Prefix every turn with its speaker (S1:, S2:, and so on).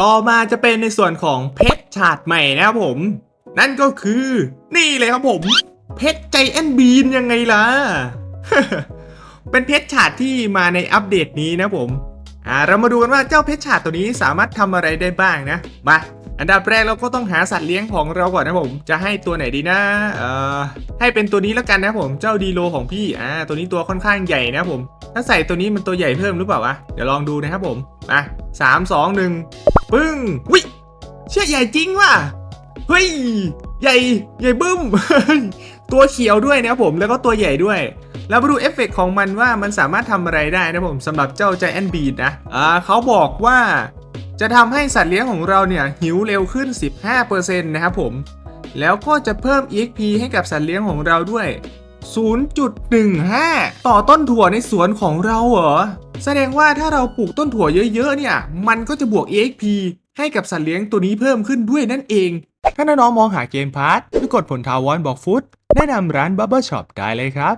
S1: ต่อมาจะเป็นในส่วนของเพชรฉาดใหม่นะครับผม นั่นก็คือนี่เลยครับผม เพชรใจแอนบีนยังไงล่ะ เป็นเพชรฉาดที่มาในอัปเดตนี้นะผมอ่าเรามาดูกันว่าเจ้าเพชรฉาดตัวนี้สามารถทำอะไรได้บ้างนะ มา อันดับแรกเราก็ต้องหาสัตว์เลี้ยงของเราก่อนนะผม จะให้ตัวไหนดีนะ เอ่อ ให้เป็นตัวนี้แล้วกันนะผม เจ้าดีโลของพี่ อ่า ตัวนี้ตัวค่อนข้างใหญ่นะผม ถ้าใส่ตัวนี้มันตัวใหญ่เพิ่มหรือเปล่าวะ เดี๋ยวลองดูนะครับผม มาสามสองหนึ่งปึ้งวิเชื่อใหญ่จริงว่ะเฮ้ยใหญ่ใหญ่บึ้ม ตัวเขียวด้วยนะครับผมแล้วก็ตัวใหญ่ด้วย แล้วมาดูเอฟเฟกต์ของมันว่ามันสามารถทำอะไรได้นะผมสำหรับเจ้า Giant Beat นะอ่าเขาบอกว่า จะทำให้สัตว์เลี้ยงของเราเนี่ย หิวเร็วขึ้น 15%นะครับผม แล้วก็จะเพิ่ม EXP ให้กับสัตว์เลี้ยงของเราด้วย 0.15 ต่อต้นถั่วในสวนของเราเหรอ แสดงว่าถ้าเราปลูกต้นถั่วเยอะๆเนี่ย มันก็จะบวก EXP ให้กับสัตว์เลี้ยงตัวนี้เพิ่มขึ้นด้วยนั่นเอง ถ้าน้องๆมองหาเกมพาร์ทหรือกดผลทาวอนบอกฟุตแนะนำร้านบับเบิลช็อปได้เลยครับ